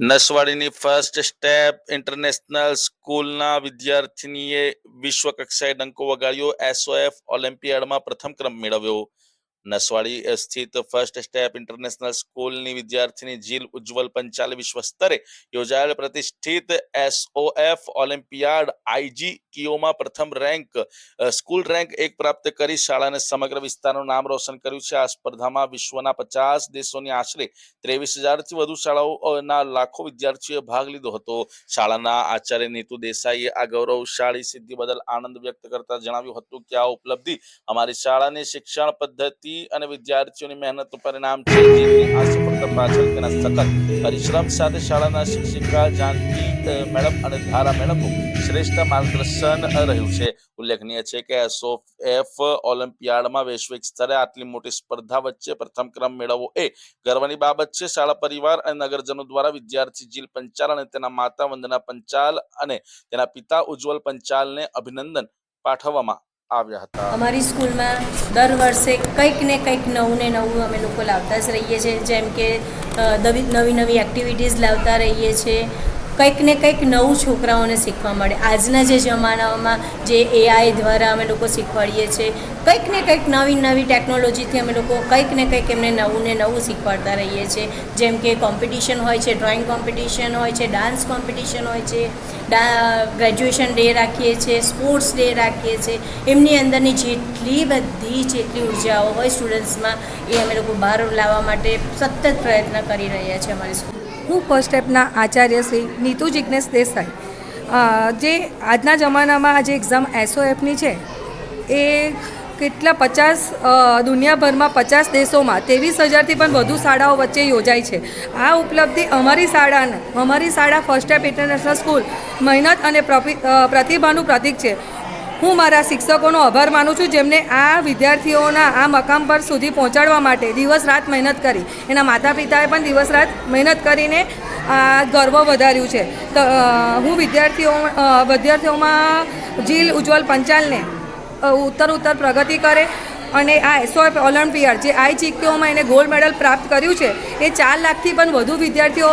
નસવાડીની first step international સ્કૂલના વિદ્યાર્થીનીએ વિશ્વ કક્ષાએ ડંકો વગાડ્યો. એસઓએફ ઓલિમ્પિયાડમાં પ્રથમ ક્રમ મેળવ્યો. નસવાડી સ્થિત ફર્સ્ટ સ્ટેપ ઇન્ટરનેશનલ સ્કૂલની વિદ્યાર્થીની જીલ ઉજ્જવલ પંચાલ વિશ્વ સ્તરે યોજાયેલ પ્રતિષ્ઠિત એસઓએફ ઓલિમ્પિયાડ આઈજી કીઓમાં પ્રથમ રેન્ક સ્કૂલ રેન્ક એક પ્રાપ્ત કરી શાળાને સમગ્ર વિસ્તારનું નામ રોશન કર્યું છે. આ સ્પર્ધામાં વિશ્વના પચાસ દેશોની આશરે ત્રેવીસ હજારથી વધુ શાળાઓના લાખો વિદ્યાર્થીઓએ ભાગ લીધો હતો. શાળાના આચાર્ય નીતુ દેસાઈએ આ ગૌરવશાળી સિદ્ધિ બદલ આનંદ વ્યક્ત કરતા જણાવ્યું હતું કે આ ઉપલબ્ધિ અમારી શાળાની શિક્ષણ પદ્ધતિ અને વિદ્યાર્થીઓની મહેનતનું પરિણામ છે. આ સફળતા પાછળ તેના સખત પરિશ્રમ સાથે શાળાના શિક્ષિકા જાનકી મેડમ અને ધારા મેડમનું શ્રેષ્ઠ માર્ગદર્શન રહ્યું છે. ઉલ્લેખનીય છે કે એસઓએફ ઓલિમ્પિયાડમાં વૈશ્વિક સ્તરે આટલી મોટી સ્પર્ધા વચ્ચે પ્રથમ ક્રમ મેળવવો એ ગર્વની બાબત છે. શાળા પરિવાર અને નગરજનો દ્વારા વિદ્યાર્થી જીલ પંચાલ અને તેના માતા વંદના પંચાલ અને તેના પિતા ઉજ્જવલ પંચાલને અભિનંદન પાઠવવામાં આવ્યા હતા. અમારી સ્કૂલમાં દર વર્ષે કંઈક ને કંઈક નવું ને નવું અમે લોકો લાવતા જ રહીએ છીએ. જેમ કે નવી નવી એક્ટિવિટીઝ લાવતા રહીએ છીએ. કંઈક ને કંઈક નવું છોકરાઓને શીખવા મળે. આજના જે જમાનામાં જે એઆઈ દ્વારા અમે લોકો શીખવાડીએ છીએ કંઈક ને કંઈક નવી નવી ટેકનોલોજીથી અમે લોકો કંઈક ને કંઈક એમને નવું ને નવું શીખવાડતા રહીએ છીએ જેમ કે કોમ્પિટિશન હોય છે, ડ્રોઈંગ કોમ્પિટિશન હોય છે, ડાન્સ કોમ્પિટિશન હોય છે ગ્રેજ્યુએશન ડે રાખીએ છીએ સ્પોર્ટ્સ ડે રાખીએ છીએ એમની અંદરની જેટલી બધી, જેટલી ઉર્જાઓ હોય સ્ટુડન્ટ્સમાં એ અમે લોકો બહાર લાવવા માટે સતત પ્રયત્ન કરી રહ્યા છીએ અમારી સ્કૂલ હું ફર્સ્ટ સ્ટેપના આચાર્ય શ્રી નીતુ જિજ્ઞેશ દેસાઈ. જે આજના જમાનામાં આ જે એક્ઝામ એસઓએફની છે, એ કેટલા પચાસ દુનિયાભરમાં પચાસ દેશોમાં ત્રેવીસ હજારથી પણ વધુ શાળાઓ વચ્ચે યોજાય છે. આ ઉપલબ્ધિ અમારી શાળાને, અમારી શાળા ફર્સ્ટ સ્ટેપ ઇન્ટરનેશનલ સ્કૂલ મહેનત અને પ્રતિભાનું પ્રતીક છે. હું મારા શિક્ષકોનો આભાર માનું છું, જેમને આ વિદ્યાર્થીઓના આ મકામ પર સુધી પહોંચાડવા માટે દિવસ રાત મહેનત કરી. એના માતા પિતાએ પણ દિવસ રાત મહેનત કરીને આ ગર્વ વધાર્યું છે. તો હું વિદ્યાર્થીઓ વિદ્યાર્થીઓમાં જીલ ઉજ્જવલ પંચાલને ઉત્તર ઉત્તર પ્રગતિ કરે અને આ એસઓએફ ઓલિમ્પિયાડ જે આઈ ચીકીઓમાં એને ગોલ્ડ મેડલ પ્રાપ્ત કર્યું છે, એ ચાર લાખથી પણ વધુ વિદ્યાર્થીઓ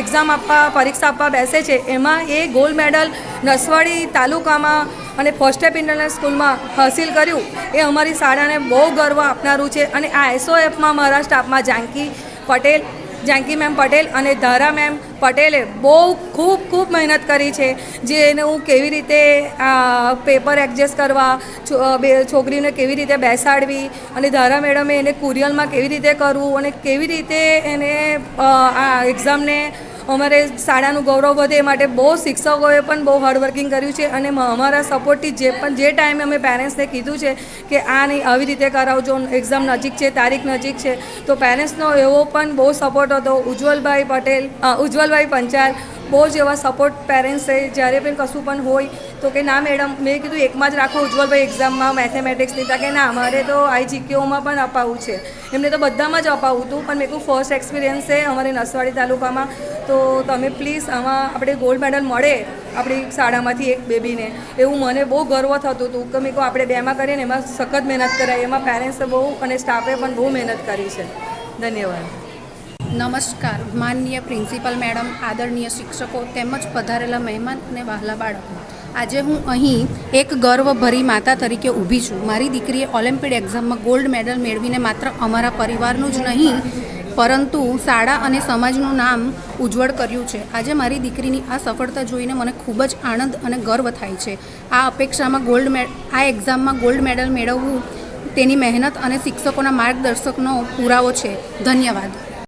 એક્ઝામ આપવા, પરીક્ષા આપવા બેસે છે. એમાં એ ગોલ્ડ મેડલ નસવાડી તાલુકામાં અને ફર્સ્ટ સ્ટેપ ઇન્ટરનેશનલ સ્કૂલમાં હાસિલ કર્યું. એ અમારી શાળાને બહુ ગર્વ આપનારું છે. અને આ એસઓએફમાં મારા સ્ટાફમાં જાનકી પટેલ જાનકી મેમ પટેલ અને ધારા મેમ પટેલે બહુ ખૂબ ખૂબ મહેનત કરી છે, જે એને હું કેવી રીતે પેપર એડજસ્ટ કરવા છોકરીને કેવી રીતે બેસાડવી અને ધારા મેડમે એને કુરિયલમાં કેવી રીતે કરવું અને કેવી રીતે એને આ એક્ઝામને અમારે શાળાનું ગૌરવ વધે એ માટે બહુ શિક્ષકોએ પણ બહુ હાર્ડવર્કિંગ કર્યું છે અને અમારા સપોર્ટથી જે પણ જે ટાઈમે અમે પેરેન્ટ્સને કીધું છે કે આ નહીં, આવી રીતે કરાવજો એક્ઝામ નજીક છે, તારીખ નજીક છે, તો પેરેન્ટ્સનો એવો પણ બહુ સપોર્ટ હતો. ઉજ્જવલભાઈ પટેલ ઉજ્જવલભાઈ પંચાલ બહુ જ એવા સપોર્ટ પેરેન્ટ્સે જ્યારે પણ કશું પણ હોય, તો કે ના મેડમ મેં કીધું એકમાં જ રાખો, ઉજ્જવલભાઈ એક્ઝામમાં મેથેમેટિક્સ લીધા કે ના, અમારે તો આઈ જીકેઓમાં પણ અપાવવું છે. એમને તો બધામાં જ અપાવું હતું, પણ મેં કહું ફર્સ્ટ એક્સપિરિયન્સ છે અમારે નસવાડી તાલુકામાં. તો તમે પ્લીઝ આમાં આપણે ગોલ્ડ મેડલ મળે આપણી શાળામાંથી એક બેબીને. એવું મને બહુ ગર્વ થતું હતું કે મેં કહું આપણે બેમાં કરીએ ને એમાં સખત મહેનત કરાય. એમાં પેરેન્ટ્સે બહુ અને સ્ટાફે પણ બહુ મહેનત કરી છે. ધન્યવાદ. નમસ્કાર. માનનીય પ્રિન્સિપલ મેડમ, આદરણીય શિક્ષકો, તેમજ પધારેલા મહેમાન અને વહાલા બાળકો. આજે હું અહીં એક ગર્વભરી માતા તરીકે ઊભી છું. મારી દીકરીએ ઓલિમ્પિક એક્ઝામમાં ગોલ્ડ મેડલ મેળવીને માત્ર અમારા પરિવારનું જ નહીં, પરંતુ શાળા અને સમાજનું નામ ઉજ્જવળ કર્યું છે. આજે મારી દીકરીની આ સફળતા જોઈને મને ખૂબ જ આનંદ અને ગર્વ થાય છે. આ અપેક્ષામાં ગોલ્ડ મેડ આ એક્ઝામમાં ગોલ્ડ મેડલ મેળવવું તેની મહેનત અને શિક્ષકોના માર્ગદર્શકનો પુરાવો છે. ધન્યવાદ.